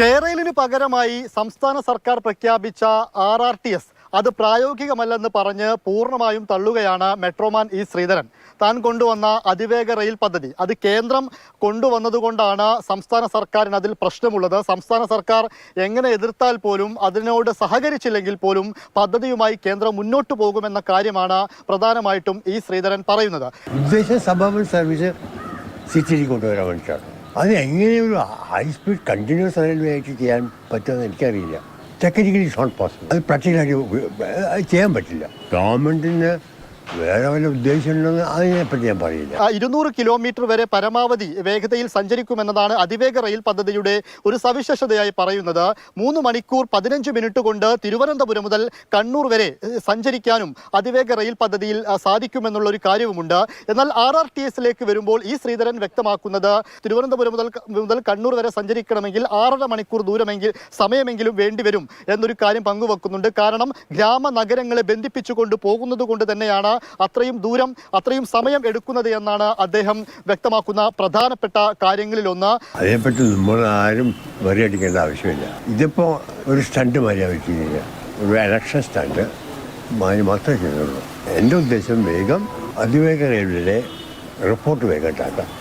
കേരളിന് പകരമായി സംസ്ഥാന സർക്കാർ പ്രഖ്യാപിച്ച ആർ ആർ ടി എസ്. അത് പ്രായോഗികമല്ലെന്ന് പറഞ്ഞ് പൂർണമായും തള്ളുകയാണ് മെട്രോമാൻ ഇ ശ്രീധരൻ. താൻ കൊണ്ടുവന്ന അതിവേഗ റെയിൽ പദ്ധതി. അത് കേന്ദ്രം കൊണ്ടുവന്നതുകൊണ്ടാണ് സംസ്ഥാന സർക്കാരിന് അതിൽ പ്രശ്നമുള്ളത്. സംസ്ഥാന സർക്കാർ എങ്ങനെ എതിർത്താൽ പോലും അതിനോട് സഹകരിച്ചില്ലെങ്കിൽ പോലും പദ്ധതിയുമായി കേന്ദ്രം മുന്നോട്ട് പോകുമെന്ന കാര്യമാണ് പ്രധാനമായിട്ടും ഇ ശ്രീധരൻ പറയുന്നത്. ഉദ്ദേശം സർവീസ് സിറ്റിയിൽ കൊണ്ടുവരാൻ വേണ്ടിയിട്ടാണ്. അത് എങ്ങനെ ഒരു ഹൈ സ്പീഡ് കണ്ടിന്യൂസ് റെയിൽവേ ആയിട്ട് ചെയ്യാൻ പറ്റുമെന്ന് എനിക്കറിയില്ല. ടെക്നിക്കലി ഇറ്റ്സ് നോട്ട് പോസിബിൾ അത് പ്രാക്ടിക്കലായിട്ട് ചെയ്യാൻ പറ്റില്ല. ഗവൺമെന്റിന് വേറെ വല്ല ഉദ്ദേശമുണ്ടെന്ന് അതിനെപ്പറ്റി ഞാൻ പറയില്ല. ഇരുന്നൂറ് കിലോമീറ്റർ വരെ പരമാവധി വേഗതയിൽ സഞ്ചരിക്കുമെന്നതാണ് അതിവേഗ റെയിൽ പദ്ധതിയുടെ ഒരു സവിശേഷതയായി പറയുന്നത്. മൂന്ന് മണിക്കൂർ പതിനഞ്ച് മിനിറ്റ് കൊണ്ട് തിരുവനന്തപുരം മുതൽ കണ്ണൂർ വരെ സഞ്ചരിക്കാനും അതിവേഗ റെയിൽ പദ്ധതിയിൽ സാധിക്കുമെന്നുള്ള ഒരു കാര്യവുമുണ്ട്. എന്നാൽ ആർ ആർ ടി എസിലേക്ക് വരുമ്പോൾ ഈ ശ്രീധരൻ വ്യക്തമാക്കുന്നത് തിരുവനന്തപുരം മുതൽ മുതൽ കണ്ണൂർ വരെ സഞ്ചരിക്കണമെങ്കിൽ ആറര മണിക്കൂർ ദൂരമെങ്കിൽ സമയമെങ്കിലും വേണ്ടിവരും എന്നൊരു കാര്യം പങ്കുവെക്കുന്നുണ്ട്. കാരണം ഗ്രാമ നഗരങ്ങളെ ബന്ധിപ്പിച്ചുകൊണ്ട് പോകുന്നത് കൊണ്ട് തന്നെയാണ് അത്രയും ദൂരം അത്രയും സമയം എടുക്കുന്നത് എന്നാണ് അദ്ദേഹം വ്യക്തമാക്കുന്ന പ്രധാനപ്പെട്ട കാര്യങ്ങളിലൊന്ന്. അതേപറ്റി നമ്മൾ ആരും വരിയടിക്കേണ്ട ആവശ്യമില്ല. ഇതിപ്പോ ഒരു സ്റ്റണ്ട് മര്യാദ വെച്ചിരിക്കുക ഒരു ഇലക്ഷൻ സ്റ്റണ്ട് മാതിരി മാത്രമേ ചെയ്യുന്നുള്ളൂ. എന്റെ ഉദ്ദേശം വേഗം അതിവേഗ റിപ്പോർട്ട് വേഗം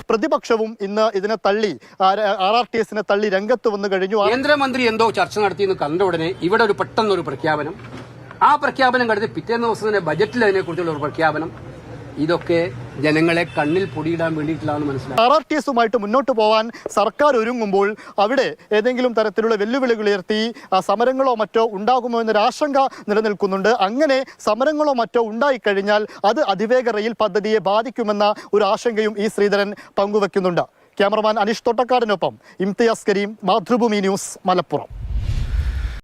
പ്രതിപക്ഷവും ഇന്ന് ഇതിനെ തള്ളി ആർ ആർ ടി എസിനെ തള്ളി രംഗത്ത് വന്നു കഴിഞ്ഞു. ആ- കേന്ദ്രമന്ത്രി എന്തോ ചർച്ച നടത്തിയെന്ന് കണ്ട ഉടനെ ഇവിടെ ഒരു പെട്ടെന്നൊരു പ്രഖ്യാപനം ആ പ്രഖ്യാപനം കണ്ടിട്ട് പിറ്റേന്ന് ദിവസം തന്നെ ബജറ്റിൽ അതിനെക്കുറിച്ചുള്ള ഒരു പ്രഖ്യാപനം. ഇതൊക്കെ ജനങ്ങളെ കണ്ണിൽ പൊടിയിടാൻ വേണ്ടിയിട്ടുള്ളതാണ് മനസ്സിലാക്കുക ആർ ആർ ടി എസുമായിട്ട് മുന്നോട്ട് പോവാൻ സർക്കാർ ഒരുങ്ങുമ്പോൾ അവിടെ ഏതെങ്കിലും തരത്തിലുള്ള വെല്ലുവിളികൾ ഉയർത്തി സമരങ്ങളോ മറ്റോ ഉണ്ടാകുമോ എന്നൊരു ആശങ്ക നിലനിൽക്കുന്നുണ്ട്. അങ്ങനെ സമരങ്ങളോ മറ്റോ ഉണ്ടായിക്കഴിഞ്ഞാൽ അത് അതിവേഗ റെയിൽ പദ്ധതിയെ ബാധിക്കുമെന്ന ഒരു ആശങ്കയും ഈ ശ്രീധരൻ പങ്കുവെക്കുന്നുണ്ട്. ക്യാമറമാൻ അനീഷ് തൊട്ടക്കാടിനൊപ്പം ഇംതിയാസ് കരീം മാതൃഭൂമി ന്യൂസ് മലപ്പുറം.